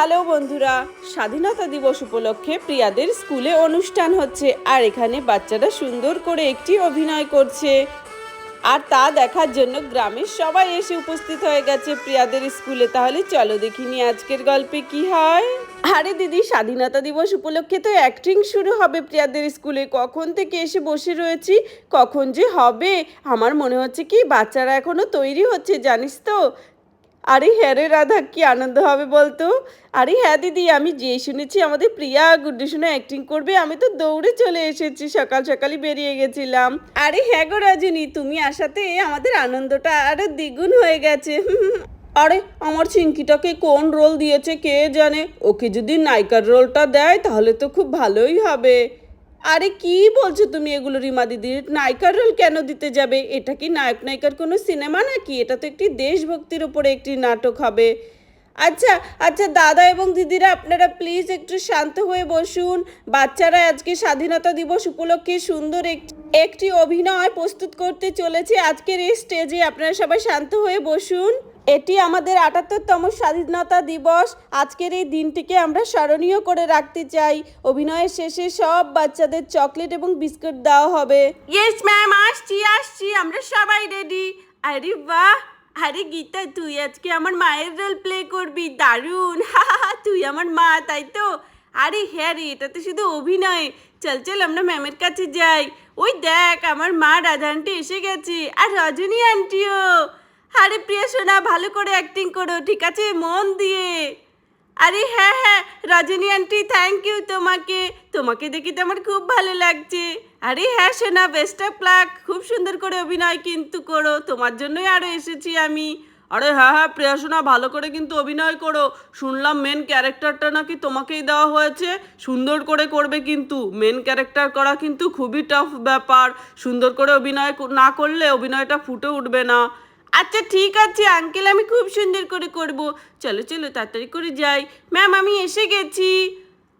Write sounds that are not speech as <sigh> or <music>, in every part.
Hello বন্ধুরা, স্বাধীনতা দিবস উপলক্ষে প্রিয়াদের স্কুলে অনুষ্ঠান হচ্ছে আর এখানে বাচ্চারা সুন্দর করে একটি অভিনয় করছে। আর তা দেখার জন্য গ্রামের সবাই এসে উপস্থিত হয়ে গেছে প্রিয়াদের স্কুলে। তাহলে চলো দেখিনি আজকের গল্পে কি হয়। আরে দিদি, স্বাধীনতা দিবস উপলক্ষে তো অ্যাক্টিং শুরু হবে প্রিয়াদের স্কুলে। কখন থেকে এসে বসে রয়েছি, কখন যে হবে, আমার মনে হচ্ছে কি বাচ্চারা এখনও তৈরি হচ্ছে, জানিস তো? আরে হ্যাঁ রে রাধা, কি আনন্দ হবে বলতো? আরে হ্যাঁ দিদি, আমি যেই শুনেছি আমাদের প্রিয়া গুড্ডু শুনে অ্যাক্টিং করবে, আমি তো দৌড়ে চলে এসেছি, সকাল সকালই বেরিয়ে গেছিলাম। আরে হ্যাঁ গো রজনী, তুমি আসাতে আমাদের আনন্দটা আরও দ্বিগুণ হয়ে গেছে। <laughs> আরে আমার চিঙ্কিটাকে কোন রোল দিয়েছে কে জানে? ওকে যদি নায়িকার রোলটা দেয় তাহলে তো খুব ভালোই হবে। আরে কি বলছো তুমি এগুলো, রিমা দিদি? নায়িকার রোল কেন দিতে যাবে? এটা কি নায়ক নায়িকার কোনো সিনেমা নাকি? এটা তো একটি দেশভক্তির উপরে একটি নাটক হবে। আচ্ছা আচ্ছা দাদা এবং দিদিরা, আপনারা প্লিজ একটু শান্ত হয়ে বসুন। বাচ্চারা আজকে স্বাধীনতা দিবস উপলক্ষে সুন্দর এক- একটি অভিনয় প্রস্তুত করতে চলেছে। আজকের এই স্টেজে আপনারা সবাই শান্ত হয়ে বসুন। এটি আমাদের আটাত্তরতম স্বাধীনতা দিবস। আজকের এই দিনটিকে আমরা স্মরণীয় করে রাখতে চাই। অভিনয়ের শেষে সব বাচ্চাদের চকলেট এবং বিস্কুট দেওয়া হবে। ইয়েস ম্যাম আসছি আসছি, আমরা সবাই রেডি আরে বাহ! আরে গীতা, তুই আজকে আমার মায়ের রোল প্লে করবি, দারুণ! তুই আমার মা, তাই তো? আরে হ্যাঁ রে, এটা তো শুধু অভিনয়। চল চল, আমরা ম্যামের কাছে যাই। ওই দেখ, আমার মা রাধা আন্টি এসে গেছে। আর রজনী আন্টিও আরে প্রিয়া সোনা, ভালো করে অ্যাক্টিং করো, ঠিক আছে? মন দিয়ে। আরে হ্যাঁ হ্যাঁ রজনী আন্টি থ্যাংক ইউ তোমাকে। তোমাকে দেখি তো আমার খুব ভালো লাগছে। আরে হ্যাঁ সোনা বেস্ট অফ লাক খুব সুন্দর করে অভিনয় কিন্তু করো, তোমার জন্যই আরও এসেছি আমি। আরে হ্যাঁ হ্যাঁ প্রিয়াসোনা ভালো করে কিন্তু অভিনয় করো। শুনলাম মেন ক্যারেক্টারটা নাকি তোমাকেই দেওয়া হয়েছে। সুন্দর করে করবে কিন্তু। মেন ক্যারেক্টার করা কিন্তু খুবই টাফ ব্যাপার। সুন্দর করে অভিনয় না করলে অভিনয়টা ফুটে উঠবে না। আচ্ছা ঠিক আছে আঙ্কেল আমি খুব সুন্দর করে করব। চলো চলো, তাড়াতাড়ি করে যাই। ম্যাম আমি এসে গেছি।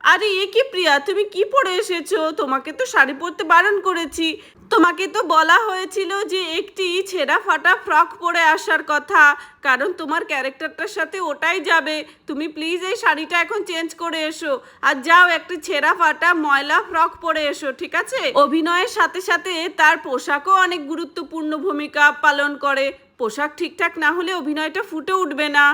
আরে, এ কি প্রিয়া? তুমি কি পরে এসেছ? তোমাকে তো শাড়ি পরতে বারণ করেছি। তোমাকে তো বলা হয়েছিল যে একটি ছেঁড়া ফাটা ফ্রক পরে আসার কথা। কারণ তোমার ক্যারেক্টারটার সাথে ওটাই যাবে। তুমি প্লিজ এই শাড়িটা এখন চেঞ্জ করে এসো। আর যাও, একটি ছেঁড়া ফাটা ময়লা ফ্রক পরে এসো, ঠিক আছে? অভিনয়ের সাথে সাথে তার পোশাকও অনেক গুরুত্বপূর্ণ ভূমিকা পালন করে। পোশাক ঠিকঠাক না হলে অভিনয়টা ফুটে উঠবে না।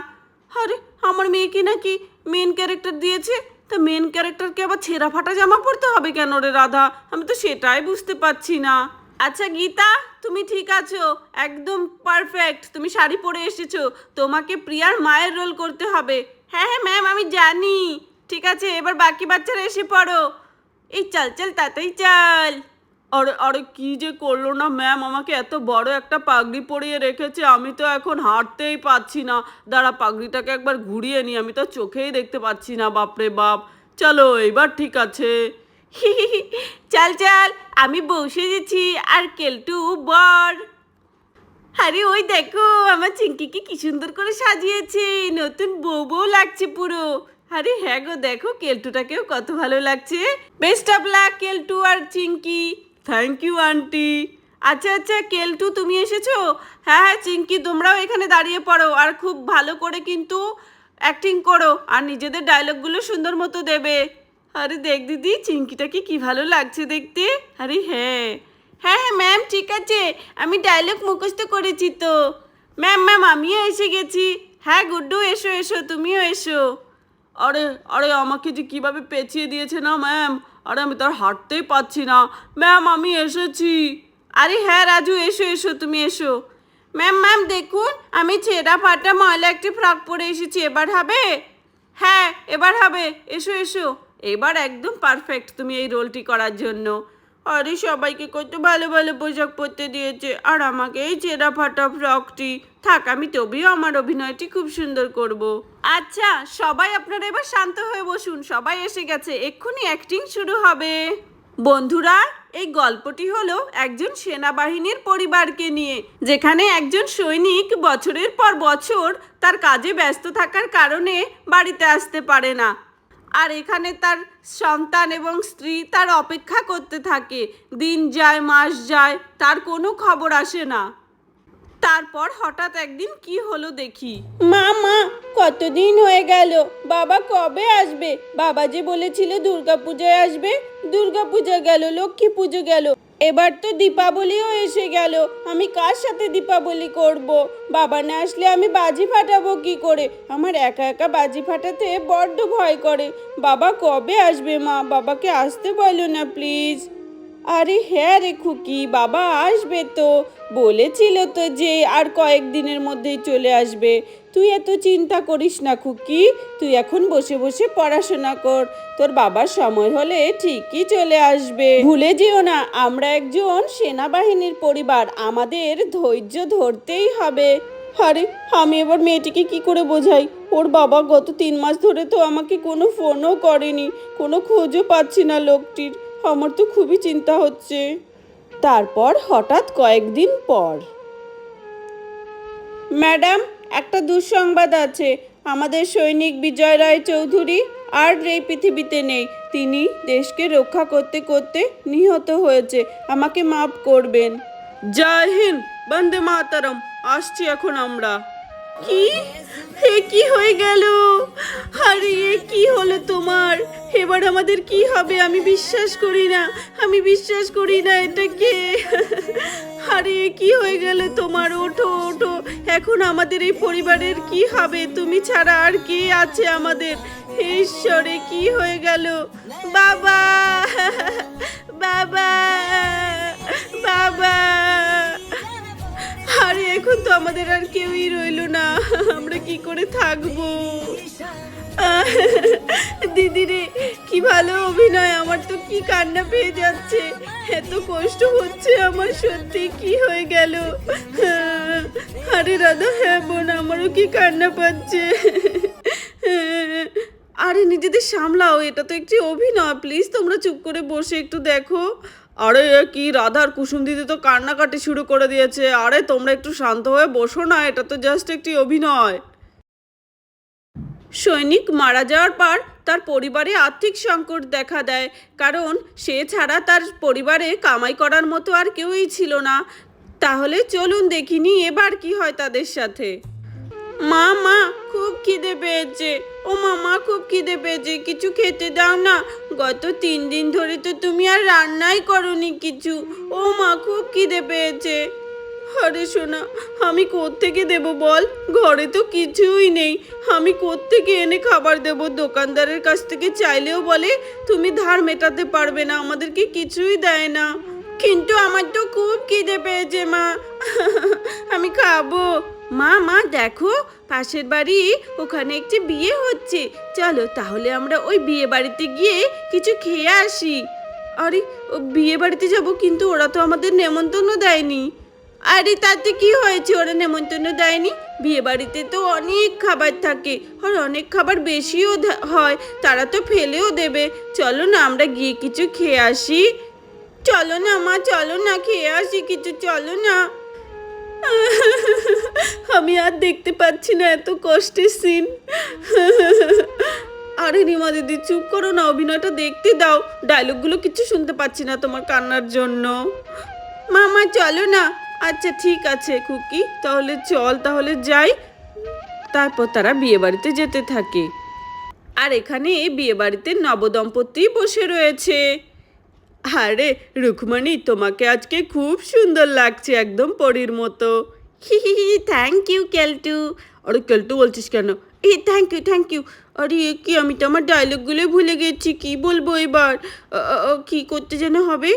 আরে, আমার মেয়েকে নাকি মেন ক্যারেক্টার দিয়েছে? তা মেন ক্যারেক্টারকে আবার ছেঁড়া ফাটা জামা পরতে হবে কেন রে রাধা? আমি তো সেটাই বুঝতে পারছি না। আচ্ছা গীতা, তুমি ঠিক আছো? একদম পারফেক্ট তুমি শাড়ি পরে এসেছ। তোমাকে প্রিয়ার মায়ের রোল করতে হবে। হ্যাঁ হ্যাঁ ম্যাম আমি জানি। ঠিক আছে, এবার বাকি বাচ্চারা এসে পড়ো। এই, চল চল তাতেই চল। আরে আরে কি যে করল না? ম্যাম, আমাকে এত বড় একটা পাগড়ি পরিয়ে রেখেছে, আমি তো এখন হাঁটতেই পাচ্ছি না। দাঁড়া, পাগড়িটাকে একবার ঘুরিয়ে নি, আমি তো চোখেই দেখতে পাচ্ছি না, বাপরে বাপ। চলো, এইবার ঠিক আছে। চল চল, আমি বসে গেছি আর কেলটু বর। আরে, ওই দেখো, আমার চিঙ্কিকে কি সুন্দর করে সাজিয়েছে, নতুন বউ বউ লাগছে পুরো। আরে হ্যাঁ গো, দেখো, কেলটুটাকেও কত ভালো লাগছে। বেস্ট অফ লাক, কেলটু আর চিঙ্কি থ্যাংক ইউ আন্টি আচ্ছা আচ্ছা কেলটু, তুমি এসেছ? হ্যাঁ হ্যাঁ চিঙ্কি তোমরাও এখানে দাঁড়িয়ে পড়ো, আর খুব ভালো করে কিন্তু অ্যাক্টিং করো, আর নিজেদের ডায়লগগুলো সুন্দর মতো দেবে। আরে দেখ দিদি চিঙ্কিটাকে কি ভালো লাগছে দেখতে। আরে হ্যাঁ। হ্যাঁ হ্যাঁ ম্যাম ঠিক আছে। আমি ডায়লগ মুখস্থ করেছি তো। ম্যাম ম্যাম আমিও এসে গেছি। হ্যাঁ গুড্ডু, এসো এসো, তুমিও এসো। আরে আরে, আমাকে যে কীভাবে পেঁচিয়ে দিয়েছে না ম্যাম আরে আমি তার হাঁটতেই পাচ্ছি না। ম্যাম, আমি এসেছি। আরে হ্যাঁ রাজু, এসো এসো, তুমি এসো। ম্যাম ম্যাম, দেখুন, আমি ছেঁড়া ফাটা ময়লা একটি ফ্রক পরে এসেছি, এবার হবে? হ্যাঁ এবার হবে, এসো এসো। এবার একদম পারফেক্ট তুমি এই রোলটি করার জন্য। আরে সবাইকে কত ভালো ভালো পোশাক পরতে দিয়েছে। আর আমাকে এই ছেঁড়া ফাটা ফ্রকটি। থাক, আমি তবেও আমার অভিনয়টি খুব সুন্দর করব। আচ্ছা সবাই আপনারা এবার শান্ত হয়ে বসুন। সবাই এসে গেছে, এক্ষুনি অ্যাক্টিং শুরু হবে। বন্ধুরা, এই গল্পটি হলো একজন সেনাবাহিনীর পরিবারকে নিয়ে, যেখানে একজন সৈনিক বছরের পর বছর তার কাজে ব্যস্ত থাকার কারণে বাড়িতে আসতে পারে না। আর এখানে তার সন্তান এবং স্ত্রী তার অপেক্ষা করতে থাকে। দিন যায়, মাস যায়, তার কোনো খবর আসে না। তারপর হঠাৎ একদিন কি হলো দেখি। মা মা, কতদিন হয়ে গেল? বাবা কবে আসবে? বাবা যে বলেছিল দুর্গা পূজায় আসবে দুর্গা পূজা গেল, লক্ষ্মী পুজো গেল। এবার তো দীপাবলিও এসে গেল। আমি কার সাথে দীপাবলি করব? বাবা না আসলে আমি বাজি ফাটাবো কি করে? আমার একা একা বাজি ফাটাতে বড্ড ভয় করে। বাবা কবে আসবে মা? বাবাকে আসতে বলো না, প্লিজ। আরে হ্যাঁ রে খুকি, বাবা আসবে তো। বলেছিল তো যে আর কয়েকদিনের মধ্যেই চলে আসবে। তুই এত চিন্তা করিস না খুকি, তুই এখন বসে বসে পড়াশোনা কর। তোর বাবার সময় হলে ঠিকই চলে আসবে। ভুলে যেও না, আমরা একজন সেনাবাহিনীর পরিবার, আমাদের ধৈর্য ধরতেই হবে। আরে, আমি এবার মেয়েটিকে কি করে বোঝাই? ওর বাবা গত তিন মাস ধরে তো আমাকে কোনো ফোনও করেনি, কোনো খোঁজও পাচ্ছি না লোকটির। আমার তো খুবই চিন্তা হচ্ছে। তারপর হঠাৎ কয়েকদিন পর। ম্যাডাম একটা দুঃসংবাদ আছে। আমাদের সৈনিক বিজয় রায় চৌধুরী আর এই পৃথিবীতে নেই। তিনি দেশকে রক্ষা করতে করতে নিহত হয়েছে। আমাকে মাফ করবেন। জয় হিন্দ বন্দে মাতারম। আসছি এখন আমরা। কি? হে কি হয়ে গেল? আরে কি হলো তোমার? এবার আমাদের কি হবে? আমি বিশ্বাস করি না। আমি বিশ্বাস করি না এটাকে। আরে এ কি হয়ে গেল তোমার? ওঠো ওঠো। এখন আমাদের এই পরিবারের কি হবে? তুমি ছাড়া আর কে আছে আমাদের? ঈশ্বরে, কি হয়ে গেল? বাবা! বাবা! বাবা! আরে, এখন তো আমাদের আর কেউই রইল না। আমরা কি করে থাকব? দিদি রে কি ভালো অভিনয়, আমার তো কি কান্না পেয়ে যাচ্ছে। এত কষ্ট হচ্ছে আমার, সত্যি কি হয়ে গেল? আরে রাধা হ্যাঁ বোন, আমারও কি কান্না পাচ্ছে? আরে নিজেদের সামলাও, এটা তো একটি অভিনয়। প্লিজ তোমরা চুপ করে বসে একটু দেখো। আরে কি রাধার কুসুম দিদি তো কান্নাকাটি শুরু করে দিয়েছে। আরে তোমরা একটু শান্ত হয়ে বসো না, এটা তো জাস্ট একটি অভিনয়। সৈনিক মারা যাওয়ার পর তার পরিবারে আর্থিক সংকট দেখা দেয়। কারণ সে ছাড়া তার পরিবারে কামাই করার মতো আর কেউই ছিল না। তাহলে চলুন দেখিনি এবার কি হয় তাদের সাথে। মা মা, খুব খিদে পেয়েছে। ও মামা খুব খিদে পেয়েছে। কিছু খেতে দাও না। গত তিন দিন ধরে তো তুমি আর রান্নাই করনি কিছু। ও মা, খুব খিদে পেয়েছে। আরে শোনা আমি কোত্থেকে দেব বল? ঘরে তো কিছুই নেই। আমি কোত্থেকে এনে খাবার দেব? দোকানদারের কাছ থেকে চাইলেও বলে, তুমি ধার মেটাতে পারবে না, আমাদেরকে কিছুই দেয় না। কিন্তু আমার তো খুব খিদে পেয়েছে, মা। আমি খাব। মা মা, দেখো, পাশের বাড়ি ওখানে একটি বিয়ে হচ্ছে। চলো, তাহলে আমরা ওই বিয়ে বাড়িতে গিয়ে কিছু খেয়ে আসি। আরে, বিয়ে বাড়িতে যাব, কিন্তু ওরা তো আমাদের নেমন্তন্ন দেয়নি। আরে তাতে কি হয়েছে? ওরা নেমন্তন্ন দেয়নি। বিয়ে বাড়িতে তো অনেক খাবার থাকে, আর অনেক খাবার বেশিও হয়। তারা তো ফেলেও দেবে। চলো না, আমরা গিয়ে কিছু খেয়ে আসি। চলো না মা, চলো না, খেয়ে আসি কিছু, চলো না। আমি আর দেখতে পাচ্ছি না এত কষ্টের সিন আরে রিমা দিদি, চুপ করো না, অভিনয়টা দেখতে দাও। ডায়লগগুলো কিছু শুনতে পাচ্ছি না তোমার কান্নার জন্য। মামা, চলো না। আচ্ছা ঠিক আছে, খুকি। তাহলে চল, তাহলে যাই। তারপর তারা বিয়ে বাড়িতে যেতে থাকে। আর এখানে বিয়ে বাড়িতে নবদম্পতি বসে রয়েছে। আরে, রুকমণি, তোমাকে আজকে খুব সুন্দর লাগছে, একদম পরীর মতো। হি হি হি থ্যাংক ইউ কেলটু। আরে, কেলটু, বলছিস কেন? এ থ্যাংক ইউ থ্যাংক ইউ আরে কি, আমি তো আমার ডায়লগগুলো ভুলে গেছি, কি বলব এবার? কি করতে যেন হবে?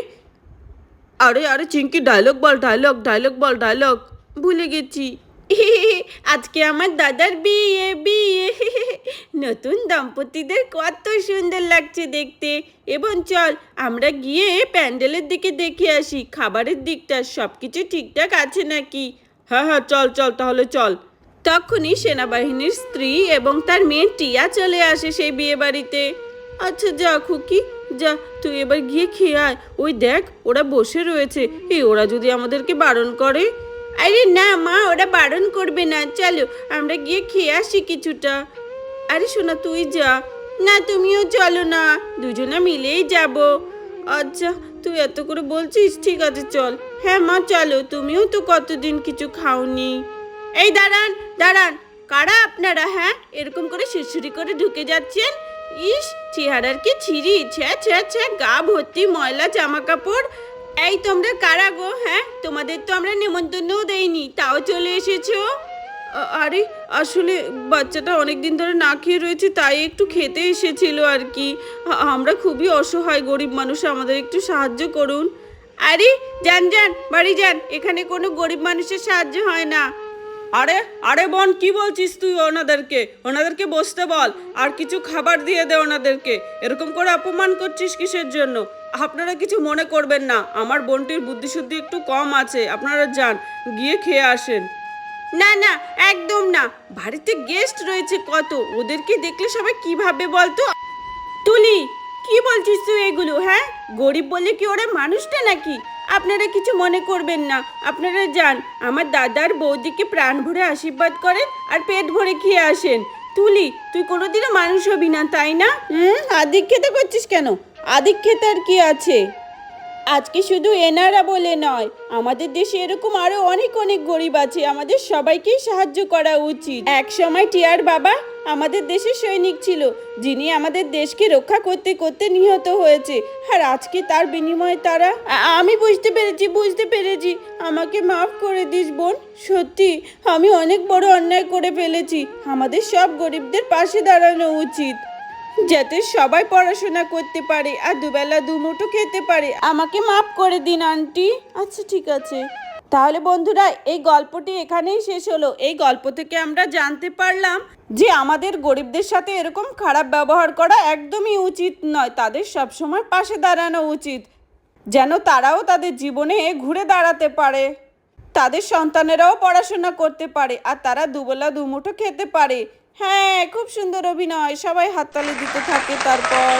আরে আরে চিঙ্কি ডায়লগ বল ডায়লগ ডায়লগ বল ডায়লগ ভুলে গেছি। <laughs> আজকে আমার দাদার বিয়ে বিয়ে। <laughs> নতুন দম্পতিদের কত সুন্দর লাগছে দেখতে। এবং চল, আমরা গিয়ে প্যান্ডেলের দিকে দেখে আসি, খাবারের দিকটা সব কিছু ঠিকঠাক আছে নাকি? হ্যাঁ হ্যাঁ চল চল, তাহলে চল। তখনই সেনাবাহিনীর স্ত্রী এবং তার মেয়ে টিয়া চলে আসে সেই বিয়ে বাড়িতে আচ্ছা যা খুকি যা, তুই এবার গিয়ে খেয়ে আয়। ওই দেখ, ওরা বসে রয়েছে। এই, ওরা যদি আমাদেরকে বারণ করে? আরে না, মা, ওরা বারণ করবে না। চলো, আমরা গিয়ে খেয়ে আসি কিছুটা। আরে শোনা তুই যা। না, তুমিও চলো না। দুজনে মিলেই যাব। আচ্ছা তুই এত করে বলছিস, ঠিক আছে, চল। হ্যাঁ মা, চলো। তুমিও তো কতদিন কিছু খাওনি। এই, দাঁড়ান দাঁড়ান। কারা আপনারা হ্যাঁ? এরকম করে শিরশিরি করে ঢুকে যাচ্ছেন? ইস, চেহারার কি ছিরি, ছ্যা ছ্যা ছ্যা, গা ভর্তি ময়লা, জামা কাপড়। এই তোমরা কারা গো হ্যাঁ? তোমাদের তো আমরা নেমন্তন্নও দেইনি, তাও চলে এসেছ? আরে, আসলে বাচ্চাটা অনেক দিন ধরে না খেয়ে রয়েছে, তাই একটু খেতে এসেছিল আর কি। আমরা খুবই অসহায়, গরিব মানুষ, আমাদের একটু সাহায্য করুন। আরে, যান যান, বাড়ি যান, এখানে কোনো গরিব মানুষের সাহায্য হয় না। আরে আরে বোন, কি বলছিস তুই ওনাদেরকে? ওনাদেরকে বসতে বল, আর কিছু খাবার দিয়ে দে ওনাদেরকে। এরকম করে অপমান করছিস কিসের জন্য? আপনারা কিছু মনে করবেন না, আমার বোনটির বুদ্ধিশুদ্ধি একটু কম আছে, আপনারা যান, গিয়ে খেয়ে আসেন। না না, একদম না, বাড়িতে গেস্ট রয়েছে কত, ওদেরকে দেখলে সবাই কি ভাবে বলতো? তুলি কি বলছিস তুই এগুলো হ্যাঁ? গরিব বলে কি ওরা মানুষটা নাকি? আপনারা কিছু মনে করবেন না। আপনারা যান। আমার দাদার বৌদিকে প্রাণ ভরে আশীর্বাদ করেন আর পেট ভরে খেয়ে আসেন। তুলি, তুই কোনোদিনও মানুষ হবি না, তাই না? হুম আদিক খেতে করছিস কেন? আদিক খেতে আর কি আছে? আজকে শুধু এনারা বলে নয়, আমাদের দেশে এরকম আরও অনেক অনেক গরিব আছে, আমাদের সবাইকেই সাহায্য করা উচিত। এক সময় টিয়ার বাবা আমাদের দেশের সৈনিক ছিল, যিনি আমাদের দেশকে রক্ষা করতে করতে নিহত হয়েছে, আর আজকে তার বিনিময়ে তারা আমি বুঝতে পেরেছি বুঝতে পেরেছি। আমাকে মাফ করে দিস বোন, সত্যি আমি অনেক বড় অন্যায় করে ফেলেছি। আমাদের সব গরিবদের পাশে দাঁড়ানো উচিত। যাতে সবাই পড়াশোনা করতে পারে আর দুবেলা দুমুঠো খেতে পারে। আমাকে মাফ করে দিন, আন্টি। আচ্ছা ঠিক আছে। তাহলে বন্ধুরা, এই গল্পটি এখানেই শেষ হলো। এই গল্প থেকে আমরা জানতে পারলাম যে আমাদের গরিবদের সাথে এরকম খারাপ ব্যবহার করা একদমই উচিত নয়। তাদের সবসময় পাশে দাঁড়ানো উচিত, যেন তারাও তাদের জীবনে ঘুরে দাঁড়াতে পারে। তাদের সন্তানেরাও পড়াশোনা করতে পারে আর তারা দুবেলা দুমুঠো খেতে পারে। হ্যাঁ খুব সুন্দর অভিনয়। সবাই হাততালি দিতে থাকে তারপর।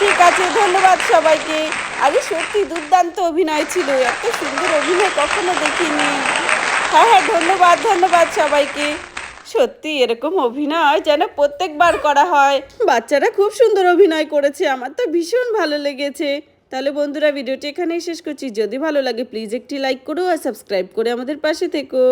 ঠিক আছে, ধন্যবাদ সবাইকে। আরে সত্যি দুর্দান্ত অভিনয় ছিল, এত সুন্দর অভিনয় কখনো দেখিনি। হ্যাঁ হ্যাঁ ধন্যবাদ ধন্যবাদ সবাইকে। সত্যি এরকম অভিনয় যেন প্রত্যেকবার করা হয়। বাচ্চারা খুব সুন্দর অভিনয় করেছে, আমার তো ভীষণ ভালো লেগেছে। তাহলে বন্ধুরা, ভিডিওটি এখানেই শেষ করছি। যদি ভালো লাগে প্লিজ একটি লাইক করো আর সাবস্ক্রাইব করে আমাদের পাশে থেকো।